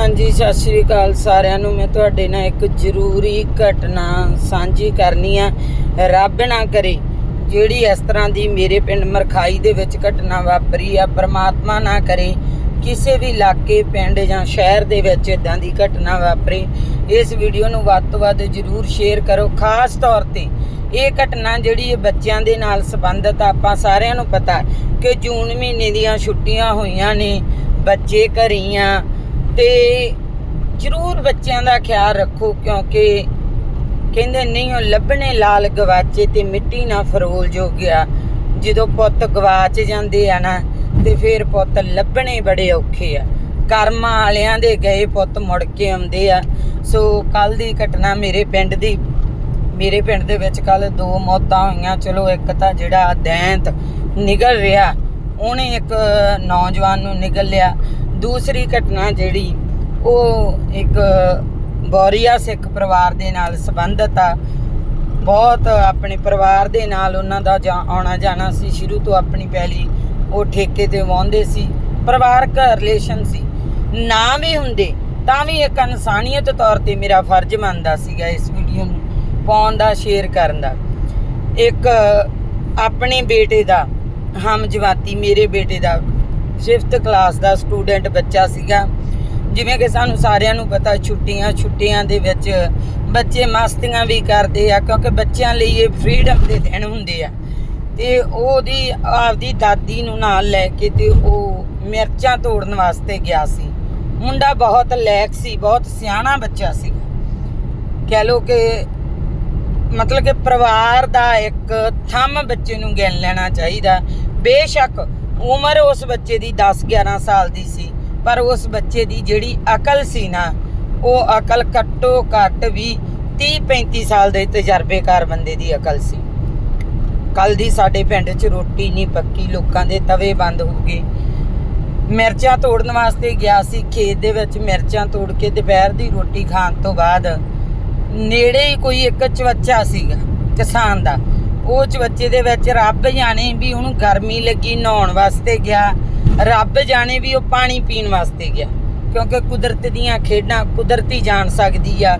ਹਾਂਜੀ, ਸਤਿ ਸ਼੍ਰੀ ਅਕਾਲ ਸਾਰਿਆਂ ਨੂੰ। ਮੈਂ ਤੁਹਾਡੇ ਨਾਲ ਇੱਕ ਜ਼ਰੂਰੀ ਘਟਨਾ ਸਾਂਝੀ ਕਰਨੀ ਆ। ਰੱਬ ਨਾ ਕਰੇ ਜਿਹੜੀ ਇਸ ਤਰ੍ਹਾਂ ਦੀ ਮੇਰੇ ਪਿੰਡ ਮਰਖਾਈ ਦੇ ਵਿੱਚ ਘਟਨਾ ਵਾਪਰੀ ਆ, ਪ੍ਰਮਾਤਮਾ ਨਾ ਕਰੇ ਕਿਸੇ ਵੀ ਇਲਾਕੇ, ਪਿੰਡ ਜਾਂ ਸ਼ਹਿਰ ਦੇ ਵਿੱਚ ਇਦਾਂ ਦੀ ਘਟਨਾ ਵਾਪਰੇ। ਇਸ ਵੀਡੀਓ ਨੂੰ ਵੱਧ ਤੋਂ ਵੱਧ ਜ਼ਰੂਰ ਸ਼ੇਅਰ ਕਰੋ। ਖਾਸ ਤੌਰ ਤੇ ਇਹ ਘਟਨਾ ਜਿਹੜੀ ਇਹ ਬੱਚਿਆਂ ਦੇ ਨਾਲ ਸੰਬੰਧਿਤ ਆਪਾਂ ਸਾਰਿਆਂ ਨੂੰ ਪਤਾ ਕਿ ਜੂਨ ਮਹੀਨੇ ਦੀਆਂ ਛੁੱਟੀਆਂ ਹੋਈਆਂ ਨੇ, ਬੱਚੇ ਘਰੀਆਂ ਤੇ ਜ਼ਰੂਰ ਬੱਚਿਆਂ ਦਾ ਖਿਆਲ ਰੱਖੋ, ਕਿਉਂਕਿ ਕਹਿੰਦੇ ਨਹੀਂ, ਉਹ ਲੱਭਣੇ ਲਾਲ ਗਵਾਚੇ ਤੇ ਮਿੱਟੀ ਨਾ ਫਰੋਲ ਜੋ ਗਿਆ ਜਦੋਂ ਪੁੱਤ ਗਵਾਚ ਜਾਂਦੇ ਆ ਨਾ, ਤੇ ਫਿਰ ਪੁੱਤ ਲੱਭਣੇ ਬੜੇ ਔਖੇ ਆ। ਕਰਮਾਂ ਵਾਲਿਆਂ ਦੇ ਗਏ ਪੁੱਤ ਮੁੜ ਕੇ ਆਉਂਦੇ ਆ। ਸੋ ਕੱਲ ਦੀ ਘਟਨਾ ਮੇਰੇ ਪਿੰਡ ਦੀ, ਮੇਰੇ ਪਿੰਡ ਦੇ ਵਿੱਚ ਕੱਲ ਦੋ ਮੌਤਾਂ ਹੋਈਆਂ। ਚਲੋ, ਇੱਕ ਤਾਂ ਜਿਹੜਾ ਦੈਂਤ ਨਿਗਲ ਰਿਹਾ, ਉਹਨੇ ਇੱਕ ਨੌਜਵਾਨ ਨੂੰ ਨਿਕਲ ਲਿਆ। ਦੂਸਰੀ ਘਟਨਾ ਜਿਹੜੀ, ਉਹ ਇੱਕ ਬੌਰੀਆ ਸਿੱਖ ਪਰਿਵਾਰ ਦੇ ਨਾਲ ਸੰਬੰਧਿਤ ਆ। ਬਹੁਤ ਆਪਣੇ ਪਰਿਵਾਰ ਦੇ ਨਾਲ ਉਹਨਾਂ ਦਾ ਜਾ- ਆਉਣਾ ਜਾਣਾ ਸੀ। ਸ਼ੁਰੂ ਤੋਂ ਆਪਣੀ ਪਹਿਲੀ ਉਹ ਠੇਕੇ ਤੇ ਵਾਹੁੰਦੇ ਸੀ। ਪਰਿਵਾਰਕ ਰਿਲੇਸ਼ਨ ਸੀ। ਨਾ ਵੀ ਹੁੰਦੇ, ਤਾਂ ਵੀ ਇੱਕ ਇਨਸਾਨੀਅਤ ਤੌਰ ਤੇ ਮੇਰਾ ਫਰਜ਼ ਮੰਨਦਾ ਸੀਗਾ ਇਸ ਵੀਡੀਓ ਨੂੰ ਪਾਉਣ ਦਾ ਸ਼ੇਅਰ ਕਰਨ ਦਾ। ਇੱਕ ਆਪਣੇ ਬੇਟੇ ਦਾ, ਹਮ ਜਵਾਤੀ ਮੇਰੇ ਬੇਟੇ ਦਾ 5th ਕਲਾਸ ਦਾ ਸਟੂਡੈਂਟ ਬੱਚਾ ਸੀਗਾ। ਜਿਵੇਂ ਕਿ ਸਾਨੂੰ ਸਾਰਿਆਂ ਨੂੰ ਪਤਾ, ਛੁੱਟੀਆਂ ਛੁੱਟੀਆਂ ਦੇ ਵਿੱਚ ਬੱਚੇ ਮਸਤੀਆਂ ਵੀ ਕਰਦੇ ਆ, ਕਿਉਂਕਿ ਬੱਚਿਆਂ ਲਈ ਇਹ ਫ੍ਰੀडम ਦੇ ਦਿਨ ਹੁੰਦੇ ਆ। ਤੇ ਉਹਦੀ, ਆਪਦੀ ਦਾਦੀ ਨੂੰ ਨਾਲ ਲੈ ਕੇ ਤੇ ਉਹ ਮਿਰਚਾਂ ਤੋੜਨ ਵਾਸਤੇ ਗਿਆ ਸੀ। ਮੁੰਡਾ ਬਹੁਤ ਲੈਕ ਸੀ, ਬਹੁਤ ਸਿਆਣਾ ਬੱਚਾ ਸੀ ਕਹਿ ਲੋ ਕਿ ਮਤਲਬ ਕਿ ਪਰਿਵਾਰ ਦਾ ਇੱਕ ਥੰਮ ਬੱਚੇ ਨੂੰ ਗਿਣ ਲੈਣਾ ਚਾਹੀਦਾ। ਬੇਸ਼ੱਕ ਉਮਰ ਉਸ ਬੱਚੇ ਦੀ 10 11 ਸਾਲ ਦੀ ਸੀ, ਪਰ ਉਸ ਬੱਚੇ ਦੀ ਜਿਹੜੀ ਅਕਲ ਸੀ ਨਾ, ਉਹ ਅਕਲ ਘੱਟੋ ਘੱਟ ਵੀ 30 35 ਸਾਲ ਦੇ ਤਜਰਬੇਕਾਰ ਬੰਦੇ ਦੀ ਅਕਲ ਸੀ। ਕੱਲ ਦੀ ਸਾਡੇ ਪਿੰਡ 'ਚ ਰੋਟੀ ਨਹੀਂ ਪੱਕੀ, ਲੋਕਾਂ ਦੇ ਤਵੇ ਬੰਦ ਹੋ ਗਏ। ਮਿਰਚਾਂ ਤੋੜਨ ਵਾਸਤੇ ਗਿਆ ਸੀ, ਖੇਤ ਦੇ ਵਿੱਚ ਮਿਰਚਾਂ ਤੋੜ ਕੇ ਦੁਪਹਿਰ ਦੀ ਰੋਟੀ ਖਾਣ ਤੋਂ ਬਾਅਦ ਨੇੜੇ ਹੀ ਕੋਈ ਇੱਕ ਚਵੱਚਾ ਸੀਗਾ ਕਿਸਾਨ ਦਾ। ਉਹ ਚਵੱਚੇ ਦੇ ਵਿੱਚ ਰੱਬ ਜਾਣੇ ਵੀ ਉਹਨੂੰ ਗਰਮੀ ਲੱਗੀ, ਨਹਾਉਣ ਵਾਸਤੇ ਗਿਆ। ਰੱਬ ਜਾਣੇ ਵੀ ਉਹ ਪਾਣੀ ਪੀਣ ਵਾਸਤੇ ਗਿਆ। ਕਿਉਂਕਿ ਕੁਦਰਤ ਦੀਆਂ ਖੇਡਾਂ ਕੁਦਰਤੀ ਜਾਣ ਸਕਦੀ ਆ।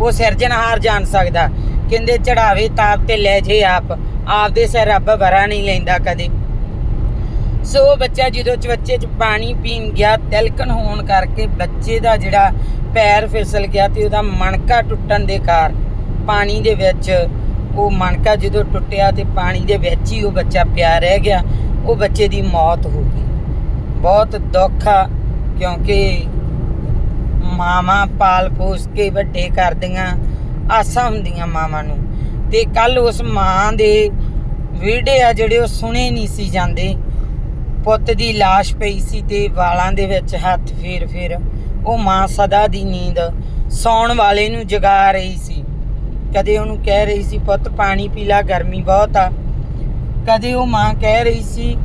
ਉਹ ਸਿਰਜਣਹਾਰ ਜਾਣ ਸਕਦਾ। ਕਹਿੰਦੇ ਚੜਾਵੇ ਤਾਪ ਤੇ ਲੈ ਜੇ ਆਪ। ਆਪਦੇ ਸਿਰ ਰੱਬ ਵਰਾ ਨਹੀਂ ਲੈਂਦਾ ਕਦੇ। ਸੋ ਉਹ ਬੱਚਾ ਜਦੋਂ ਚਵੱਚੇ 'ਚ ਪਾਣੀ ਪੀਣ ਗਿਆ, ਤਿਲਕਣ ਹੋਣ ਕਰਕੇ ਬੱਚੇ ਦਾ ਜਿਹੜਾ ਪੈਰ ਫਿਸਲ ਗਿਆ ਤੇ ਉਹਦਾ ਮਣਕਾ ਟੁੱਟਣ ਦੇ ਕਾਰਨ ਪਾਣੀ ਦੇ ਵਿੱਚ ਉਹ ਮਣਕਾ ਜਦੋਂ ਟੁੱਟਿਆ ਤੇ ਪਾਣੀ ਦੇ ਵਿੱਚ ਹੀ ਉਹ ਬੱਚਾ ਪਿਆ ਰਹਿ ਗਿਆ, ਉਹ ਬੱਚੇ ਦੀ ਮੌਤ ਹੋ ਗਈ। ਬਹੁਤ ਦੁੱਖ ਆ, ਕਿਉਂਕਿ ਮਾਵਾਂ ਪਾਲ ਪੋਸ ਕੇ ਵੱਡੇ ਕਰਦੀਆਂ, ਆਸਾਂ ਹੁੰਦੀਆਂ ਮਾਵਾਂ ਨੂੰ। ਤੇ ਕੱਲ ਉਸ ਮਾਂ ਦੇ ਵੀੜੇ ਆ ਜਿਹੜੇ ਉਹ ਸੁਣੇ ਨਹੀਂ ਸੀ ਜਾਂਦੇ। ਪੁੱਤ ਦੀ লাশ ਪਈ ਸੀ ਤੇ ਵਾਲਾਂ ਦੇ ਵਿੱਚ ਹੱਥ ਫੇਰ ਫੇਰ ਉਹ ਮਾਂ ਸਦਾ ਦੀ ਨੀਂਦ ਸੌਣ ਵਾਲੇ ਨੂੰ ਜਗਾ ਰਹੀ ਸੀ। ਕਦੇ ਉਹਨੂੰ ਕਹਿ ਰਹੀ ਸੀ, ਪੁੱਤ ਪਾਣੀ ਪੀ ਲੈ, ਗਰਮੀ ਬਹੁਤ ਆ। ਕਦੇ ਉਹ ਮਾਂ ਕਹਿ ਰਹੀ ਸੀ,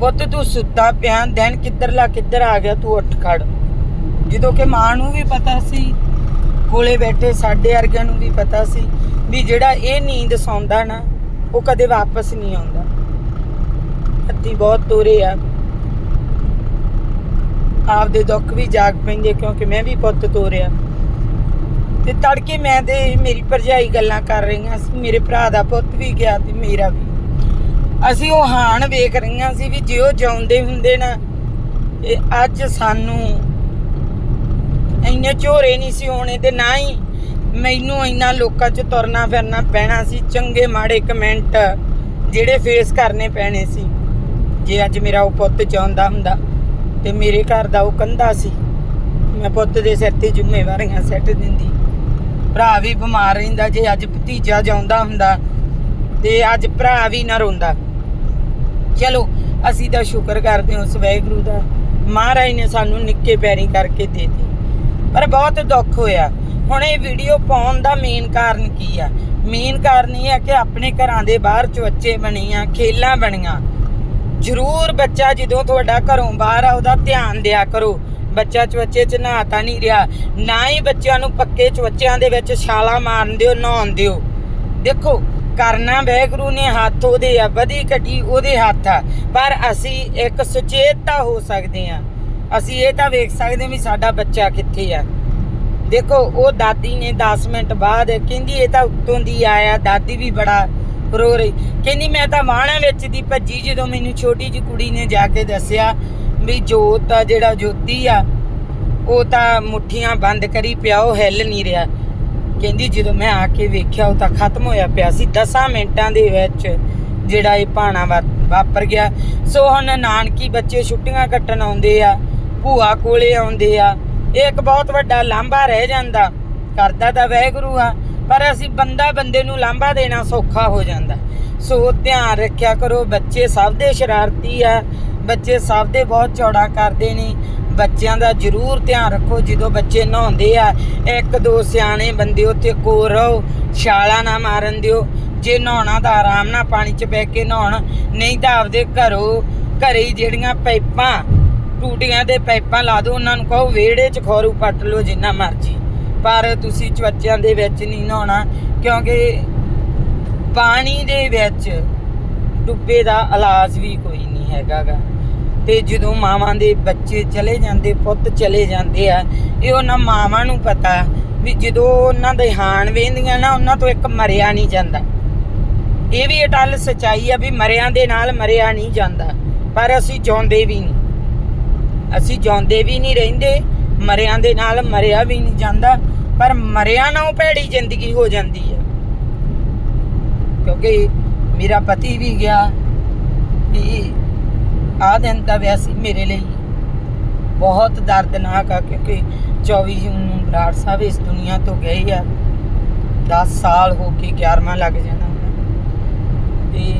ਪੁੱਤ ਤੂੰ ਸੁੱਤਾ ਪਿਆ, ਦਿਨ ਕਿੱਧਰਲਾ ਕਿੱਧਰ ਆ ਗਿਆ, ਤੂੰ ਉੱਠ ਖੜ। ਜਦੋਂ ਕਿ ਮਾਂ ਨੂੰ ਵੀ ਪਤਾ ਸੀ, ਕੋਲੇ ਬੈਠੇ ਸਾਡੇ ਵਰਗਿਆਂ ਨੂੰ ਵੀ ਪਤਾ ਸੀ ਵੀ ਜਿਹੜਾ ਇਹ ਨੀਂਦ ਸੌਂਦਾ ਨਾ, ਉਹ ਕਦੇ ਵਾਪਸ ਨਹੀਂ ਆਉਂਦਾ। ਹੱਤੀ ਬਹੁਤ ਤੋਰੇ ਆ। ਆਪਦੇ ਦੁੱਖ ਵੀ ਜਾਗ ਪੈਂਦੇ ਕਿਉਂਕਿ ਮੈਂ ਵੀ ਪੁੱਤ ਤੋਰਿਆ। ਤੇ ਤੜਕੇ ਮੈਂ ਤੇ ਮੇਰੀ ਭਰਜਾਈ ਗੱਲਾਂ ਕਰ ਰਹੀਆਂ ਸੀ, ਮੇਰੇ ਭਰਾ ਦਾ ਪੁੱਤ ਵੀ ਗਿਆ ਤੇ ਮੇਰਾ ਵੀ। ਅਸੀਂ ਉਹ ਹਾਣ ਵੇਖ ਰਹੀਆਂ ਸੀ ਵੀ ਜੇ ਉਹ ਜਿਉਂਦੇ ਹੁੰਦੇ ਨਾ ਇਹ ਅੱਜ ਸਾਨੂੰ ਇੰਨੇ ਝੋਰੇ ਨਹੀਂ ਸੀ ਹੋਣੇ ਤੇ ਨਾ ਹੀ ਮੈਨੂੰ ਇੰਨਾ ਲੋਕਾਂ 'ਚ ਤੁਰਨਾ ਫਿਰਨਾ ਪੈਣਾ ਸੀ, ਚੰਗੇ ਮਾੜੇ ਕਮੈਂਟ ਜਿਹੜੇ ਫੇਸ ਕਰਨੇ ਪੈਣੇ ਸੀ। ਜੇ ਅੱਜ ਮੇਰਾ ਉਹ ਪੁੱਤ ਚਾਹੁੰਦਾ ਹੁੰਦਾ ਤੇ ਮੇਰੇ ਘਰ ਦਾ ਉਹ ਕੰਧਾ ਸੀ, ਮੈਂ ਪੁੱਤ ਦੇ ਸਿਰ ਤੇ ਜ਼ਿੰਮੇਵਾਰੀਆਂ ਸੈੱਟ ਦਿੰਦੀ। ਭਰਾ ਵੀ ਬਿਮਾਰ ਰਹਿੰਦਾ, ਜੇ ਅੱਜ ਭਤੀਜਾ ਜਾਂਦਾ ਹੁੰਦਾ ਤੇ ਅੱਜ ਭਰਾ ਵੀ ਨਾ ਰੋਂਦਾ। ਚਲੋ, ਅਸੀਂ ਤਾਂ ਸ਼ੁਕਰ ਕਰਦੇ ਹਾਂ ਉਸ ਵਾਹਿਗੁਰੂ ਦਾ। ਮਹਾਰਾਜ ਨੇ ਸਾਨੂੰ ਨਿੱਕੇ ਪੈਰੀ ਕਰਕੇ ਦੇ ਦਿੱਤੀ। ਪਰ ਬਹੁਤ ਦੁੱਖ ਹੋਇਆ। ਹੁਣ ਇਹ ਵੀਡੀਓ ਪਾਉਣ ਦਾ ਮੇਨ ਕਾਰਨ ਕੀ ਆ? ਮੇਨ ਕਾਰਨ ਇਹ ਹੈ ਕਿ ਆਪਣੇ ਘਰਾਂ ਦੇ ਬਾਹਰ ਚਵੱਚੇ ਬਣੀਆਂ, ਖੇਲਾਂ ਬਣੀਆਂ। ਜ਼ਰੂਰ ਬੱਚਾ ਜਦੋਂ ਤੁਹਾਡਾ ਘਰੋਂ ਬਾਹਰ ਆ, ਉਹਦਾ ਧਿਆਨ ਦਿਆ ਕਰੋ। ਬੱਚਾ ਚਵੱਚੇ 'ਚ ਨਹਾਤਾ ਨਹੀਂ ਰਿਹਾ। ਨਾ ਹੀ ਬੱਚਿਆਂ ਨੂੰ ਪੱਕੇ ਚਵੱਚਿਆਂ ਦੇ ਵਿੱਚ ਛਾਲਾ ਮਾਰਨ ਦਿਓ, ਨਹਾਉਣ ਦਿਓ। ਦੇਖੋ, ਕਰਨਾ ਵੈਗਰੂ ਨੇ ਹੱਥ ਉਹਦੇ ਆ, ਵਧੀ ਘਟੀ ਉਹਦੇ ਹੱਥ ਆ। ਪਰ ਅਸੀਂ ਇੱਕ ਸੁਚੇਤਤਾ ਹੋ ਸਕਦੇ ਆ ਅਸੀਂ ਇਹ ਤਾਂ ਵੇਖ ਸਕਦੇ ਵੀ ਸਾਡਾ ਬੱਚਾ ਕਿੱਥੇ ਆ। ਦੇਖੋ, ਉਹ ਦਾਦੀ ਨੇ 10 ਮਿੰਟ ਬਾਅਦ ਕਹਿੰਦੀ, ਇਹ ਤਾਂ ਉੱਤੋਂ ਦੀ ਆਇਆ, ਦਾਦੀ ਵੀ ਬੜਾ ਰੋ ਰਹੀ। ਕਹਿੰਦੀ, ਮੈਂ ਤਾਂ ਵਾਹਣਾ ਵਿੱਚ ਦੀ ਭੱਜੀ ਜਦੋਂ ਮੈਨੂੰ ਛੋਟੀ ਜਿਹੀ ਕੁੜੀ ਨੇ ਜਾ ਕੇ ਦੱਸਿਆ ਵੀ ਜੋਤ ਆ, ਜਿਹੜਾ ਜੋਤੀ ਆ, ਉਹ ਤਾਂ ਮੁੱਠੀਆਂ ਬੰਦ ਕਰੀ ਪਿਆ, ਉਹ ਹਿੱਲ ਨਹੀਂ ਰਿਹਾ। ਕਹਿੰਦੀ ਜਦੋਂ ਮੈਂ ਆ ਕੇ ਵੇਖਿਆ, ਉਹ ਤਾਂ ਖਤਮ ਹੋਇਆ ਪਿਆ ਸੀ। 10 ਮਿੰਟਾਂ ਦੇ ਵਿੱਚ ਜਿਹੜਾ ਇਹ ਪਾਣਾ ਵਾ- ਵਾਪਰ ਗਿਆ। ਸੋ ਹੁਣ ਨਾਨਕੀ ਬੱਚੇ ਛੁੱਟੀਆਂ ਕੱਟਣ ਆਉਂਦੇ ਆ, ਭੂਆ ਕੋਲੇ ਆਉਂਦੇ ਆ। ਇਹ ਇੱਕ ਬਹੁਤ ਵੱਡਾ ਲਾਂਭਾ ਰਹਿ ਜਾਂਦਾ। ਕਰਦਾ ਤਾਂ ਵਹਿਗੁਰੂ ਆ, ਪਰ ਅਸੀਂ ਬੰਦਾ ਬੰਦੇ ਨੂੰ ਲਾਂਭਾ ਦੇਣਾ ਸੌਖਾ ਹੋ ਜਾਂਦਾ। ਸੋ ਧਿਆਨ ਰੱਖਿਆ ਕਰੋ, ਬੱਚੇ ਸਭ ਦੇ ਸ਼ਰਾਰਤੀ ਆ। ਬੱਚੇ ਸਭ ਦੇ ਬਹੁਤ ਚੌੜਾ ਕਰਦੇ ਨੇ। ਬੱਚਿਆਂ ਦਾ ਜ਼ਰੂਰ ਧਿਆਨ ਰੱਖੋ, ਜਦੋਂ ਬੱਚੇ ਨਹਾਉਂਦੇ ਆ, ਇੱਕ ਦੋ ਸਿਆਣੇ ਬੰਦੇ ਉੱਥੇ ਕੋਲ ਰਹੋ, ਛਾਲਾ ਨਾ ਮਾਰਨ ਦਿਓ। ਜੇ ਨਹਾਉਣਾ ਤਾਂ ਆਰਾਮ ਨਾਲ ਪਾਣੀ 'ਚ ਬਹਿ ਕੇ ਨਹਾਉਣ, ਨਹੀਂ ਤਾਂ ਆਪਦੇ ਘਰੋਂ, ਘਰੇ ਹੀ ਜਿਹੜੀਆਂ ਪਾਈਪਾਂ, ਟੂਟੀਆਂ ਦੇ ਪਾਈਪਾਂ ਲਾ ਦਿਓ, ਉਹਨਾਂ ਨੂੰ ਕਹੋ, ਵਿਹੜੇ 'ਚ ਖੋਰੂ ਪੱਟ ਲਓ ਜਿੰਨਾ ਮਰਜ਼ੀ। ਪਰ ਤੁਸੀਂ ਚਵੱਚਿਆਂ ਦੇ ਵਿੱਚ ਨਹੀਂ ਨਹਾਉਣਾ, ਕਿਉਂਕਿ ਪਾਣੀ ਦੇ ਵਿੱਚ ਡੁੱਬੇ ਦਾ ਇਲਾਜ ਵੀ ਕੋਈ ਨਹੀਂ ਹੈਗਾਗਾ। ਤੇ ਜਦੋਂ ਮਾਵਾਂ ਦੇ ਬੱਚੇ ਚਲੇ ਜਾਂਦੇ, ਪੁੱਤ ਚਲੇ ਜਾਂਦੇ ਆ, ਇਹ ਉਹਨਾਂ ਮਾਵਾਂ ਨੂੰ ਪਤਾ ਵੀ ਜਦੋਂ ਉਹਨਾਂ ਦੇ ਹਾਣ ਵੇਂਦੀਆਂ ਨਾ, ਉਹਨਾਂ ਤੋਂ ਇੱਕ ਮਰਿਆ ਨਹੀਂ ਜਾਂਦਾ। ਇਹ ਵੀ ਅਟਲ ਸਚਾਈ ਆ ਵੀ ਮਰਿਆਂ ਦੇ ਨਾਲ ਮਰਿਆ ਨਹੀਂ ਜਾਂਦਾ, ਪਰ ਅਸੀਂ ਜਿਉਂਦੇ ਵੀ ਨਹੀਂ। ਅਸੀਂ ਜਿਉਂਦੇ ਵੀ ਨਹੀਂ ਰਹਿੰਦੇ, ਮਰਿਆਂ ਦੇ ਨਾਲ ਮਰਿਆ ਵੀ ਨਹੀਂ ਜਾਂਦਾ, ਪਰ ਮਰਿਆਂ ਨਾਲੋਂ ਭੈੜੀ ਜ਼ਿੰਦਗੀ ਹੋ ਜਾਂਦੀ ਹੈ ਕਿਉਂਕਿ ਮੇਰਾ ਪਤੀ ਵੀ ਗਿਆ, ਵੀ ਆ ਦਿਨ ਤਾਂ ਵੈਸੇ ਹੀ ਮੇਰੇ ਲਈ। ਬਹੁਤ ਦਰਦਨਾਕ ਆ ਕਿਉਂਕਿ 24 ਜੂਨ ਨੂੰ ਬਰਾੜ ਸਾਹਿਬ ਇਸ ਦੁਨੀਆ ਤੋਂ ਗਏ ਆ। 10 ਸਾਲ ਹੋ ਕੇ 11ਵਾਂ ਲੱਗ ਜਾਣਾ ਉਹਨਾਂ ਤੇ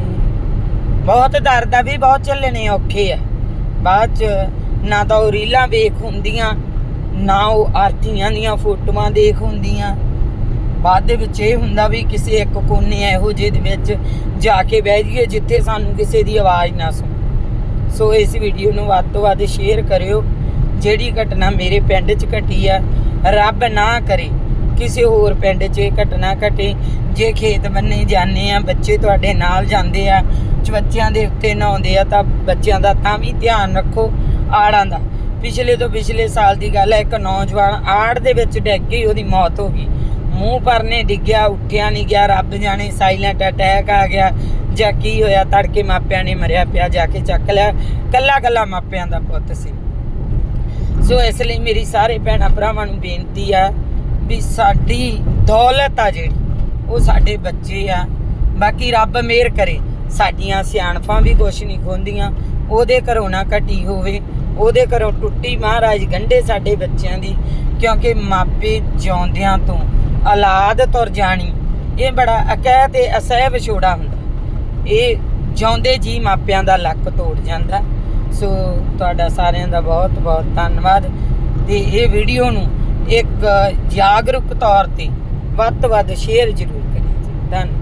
ਬਹੁਤ ਦਰਦ ਆ, ਵੀ ਬਹੁਤ ਚੱਲਣੇ ਔਖੇ ਆ। ਬਾਅਦ ਚ ਨਾ ਤਾਂ ਉਹ ਰੀਲਾਂ ਵੇਖ ਹੁੰਦੀਆਂ, ਨਾ ਉਹ ਆਰਤੀਆਂ ਦੀਆਂ ਫੋਟੋਆਂ ਦੇਖ ਹੁੰਦੀਆਂ। ਬਾਅਦ ਦੇ ਵਿੱਚ ਇਹ ਹੁੰਦਾ ਵੀ ਕਿਸੇ ਇੱਕ ਕੋਨੇ ਇਹੋ ਜਿਹੇ ਦੇ ਵਿੱਚ ਜਾ ਕੇ ਬਹਿ ਜਾਈਏ, ਜਿੱਥੇ ਸਾਨੂੰ ਕਿਸੇ ਦੀ ਆਵਾਜ਼ ਨਾ ਸੁਣ। ਸੋ ਇਸ ਵੀਡੀਓ ਨੂੰ ਵੱਧ ਤੋਂ ਵੱਧ ਸ਼ੇਅਰ ਕਰਿਓ। ਜਿਹੜੀ ਘਟਨਾ ਮੇਰੇ ਪਿੰਡ 'ਚ ਘਟੀ ਆ, ਰੱਬ ਨਾ ਕਰੇ ਕਿਸੇ ਹੋਰ ਪਿੰਡ 'ਚ ਇਹ ਘਟਨਾ ਘਟੇ। ਜੇ ਖੇਤ ਬੰਨੇ ਜਾਂਦੇ ਆ, ਬੱਚੇ ਤੁਹਾਡੇ ਨਾਲ ਜਾਂਦੇ ਆ ਬੱਚਿਆਂ ਦੇ ਉੱਤੇ ਨਹਾਉਂਦੇ ਆ, ਤਾਂ ਬੱਚਿਆਂ ਦਾ ਤਾਂ ਵੀ ਧਿਆਨ ਰੱਖੋ ਆੜਾਂ ਦਾ। ਪਿਛਲੇ ਤੋਂ ਪਿਛਲੇ ਸਾਲ ਦੀ ਗੱਲ ਹੈ, ਇੱਕ ਨੌਜਵਾਨ ਆੜ ਦੇ ਵਿੱਚ ਡਿੱਗ ਗਈ, ਉਹਦੀ ਮੌਤ ਹੋ ਗਈ। ਮੂੰਹ ਪਰਨੇ ਡਿੱਗਿਆ, ਉੱਠਿਆ ਨਹੀਂ ਗਿਆ, ਰੱਬ ਜਾਣੇ ਸਾਇਲੈਂਟ ਅਟੈਕ ਆ ਗਿਆ। ਜਾਂ ਕੀ ਹੋਇਆ, ਤੜਕੇ ਮਾਪਿਆਂ ਨੇ ਮਰਿਆ ਪਿਆ, ਜਾ ਕੇ ਚੱਕ ਲਿਆ। ਕੱਲਾ ਕੱਲਾ ਮਾਪਿਆਂ ਦਾ ਪੁੱਤ ਸੀ। ਸੋ ਇਸ ਲਈ ਮੇਰੀ ਸਾਰੇ ਭੈਣਾਂ ਭਰਾਵਾਂ ਨੂੰ ਬੇਨਤੀ ਆ ਵੀ ਸਾਡੀ ਦੌਲਤ ਆ ਜਿਹੜੀ, ਉਹ ਸਾਡੇ ਬੱਚੇ ਆ। ਬਾਕੀ ਰੱਬ ਮਿਹਰ ਕਰੇ, ਸਾਡੀਆਂ ਸਿਆਣਪਾਂ ਵੀ ਕੁਛ ਨਹੀਂ ਖੋਂਦੀਆਂ। ਉਹਦੇ ਘਰੋਂ ਨਾ ਘਟੀ ਹੋਵੇ, ਉਹਦੇ ਘਰੋਂ ਟੁੱਟੀ ਮਹਾਰਾਜ ਗੰਢੇ ਸਾਡੇ ਬੱਚਿਆਂ ਦੀ, ਕਿਉਂਕਿ ਮਾਪੇ ਜਿਉਂਦਿਆਂ ਤੋਂ ਔਲਾਦ ਤੁਰ ਜਾਣੀ। ਇਹ ਬੜਾ ਅਕਹਿ ਤੇ ਅਸਹਿ ਵਿਛੋੜਾ ਹੁੰਦਾ। ਇਹ ਜਿਉਂਦੇ ਜੀ ਮਾਪਿਆਂ ਦਾ ਲੱਕ ਤੋੜ ਜਾਂਦਾ। ਸੋ ਤੁਹਾਡਾ ਸਾਰਿਆਂ ਦਾ ਬਹੁਤ ਬਹੁਤ ਧੰਨਵਾਦ। ਤੇ ਇਹ ਵੀਡੀਓ ਨੂੰ ਇੱਕ ਜਾਗਰੂਕ ਤੌਰ ਤੇ ਵੱਧ ਤੋਂ ਵੱਧ ਸ਼ੇਅਰ ਜ਼ਰੂਰ ਕਰਿਓ ਜੀ। ਧੰਨਵਾਦ।